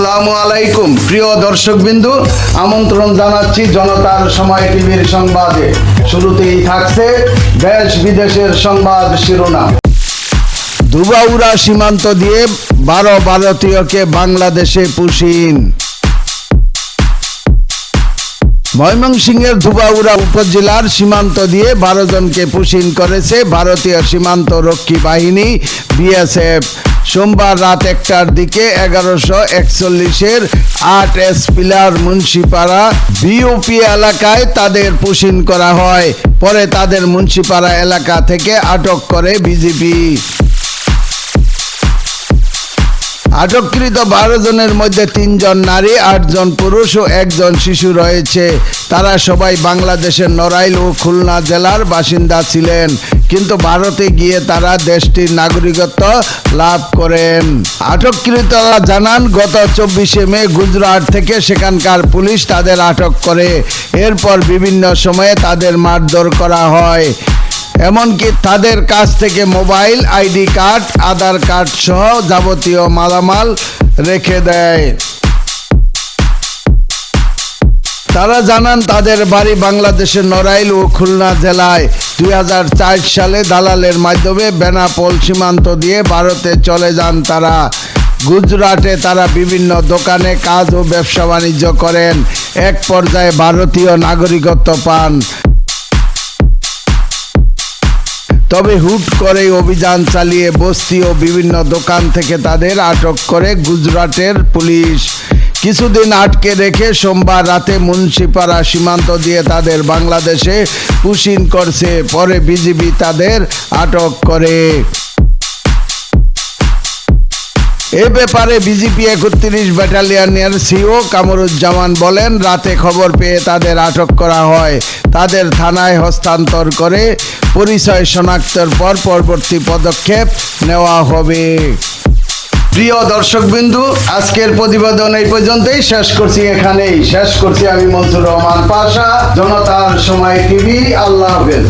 আসসালামু আলাইকুম। প্রিয় দর্শকবৃন্দু, আমন্ত্রণ জানাচ্ছি জনতার সময় টিভির সংবাদে। শুরুতেই থাকছে দেশ বিদেশের সংবাদ শিরোনাম। দুবাউরা সীমান্ত দিয়ে বারো ভারতীয়কে বাংলাদেশে পুশিন ময়মনসিংহের ধুবাউড়া উপজেলার সীমান্ত দিয়ে বারো জনকে পুশিন করেছে ভারতীয় সীমান্ত রক্ষী বাহিনী। বিএসএফ, সোমবার রাত একটার দিকে এগারোশো একচল্লিশের আট এস পিলার মুন্সিপাড়া বিওপি এলাকায় তাদের পুশিন করা হয়। পরে তাদের মুন্সিপাড়া এলাকা থেকে আটক করে বিজেপি আটককৃত বারো জনের মধ্যে তিনজন নারী, আটজন পুরুষ ও একজন শিশু রয়েছে। তারা সবাই বাংলাদেশের নড়াইল ও খুলনা জেলার বাসিন্দা ছিলেন। কিন্তু ভারতে গিয়ে তারা দেশটির নাগরিকত্ব লাভ করেন। আটককৃতরা জানান, গত চব্বিশে মে গুজরাট থেকে সেখানকার পুলিশ তাদের আটক করে। এরপর বিভিন্ন সময়ে তাদের মারধর করা হয়। এমনকি তাদের কাছ থেকে mobile, ID card, Aadhaar card সহ যাবতীয় মালামাল রেখে দেয়। তারা জানান, তাদের বাড়ি বাংলাদেশের নড়াইল ও খুলনা জেলায় দুই হাজার চার সালে দালালের মাধ্যমে বেনাপোল সীমান্ত দিয়ে ভারতে চলে যান তারা। গুজরাটে তারা বিভিন্ন দোকানে কাজ ও ব্যবসা বাণিজ্য করেন। এক পর্যায়ে ভারতীয় নাগরিকত্ব পান। তবে হুট করে অভিযান চালিয়ে বস্তি ও বিভিন্ন দোকান থেকে তাদের আটক করে গুজরাটের পুলিশ। কিছুদিন আটকে রেখে সোমবার রাতে মুন্সিপাড়া সীমান্ত দিয়ে তাদের বাংলাদেশে পুশিন করছে, পরে বিজিবি তাদের আটক করে। এ ব্যাপারে বিজেপি একত্রিশ ব্যাটালিয়নের সিও কামরুজ্জামান বলেন, রাতে খবর পেয়ে তাদের আটক করা হয়। তাদের থানায় হস্তান্তর করে পরিচয় শনাক্তের পর পরবর্তী পদক্ষেপ নেওয়া হবে। প্রিয় দর্শকবিন্দু, আজকের প্রতিবেদন এই পর্যন্তই। শেষ করছি এখানেই। শেষ করছি আমি মনসুর রহমান পাশা, জনতার সময় টিভি। আল্লাহ হাফেজ।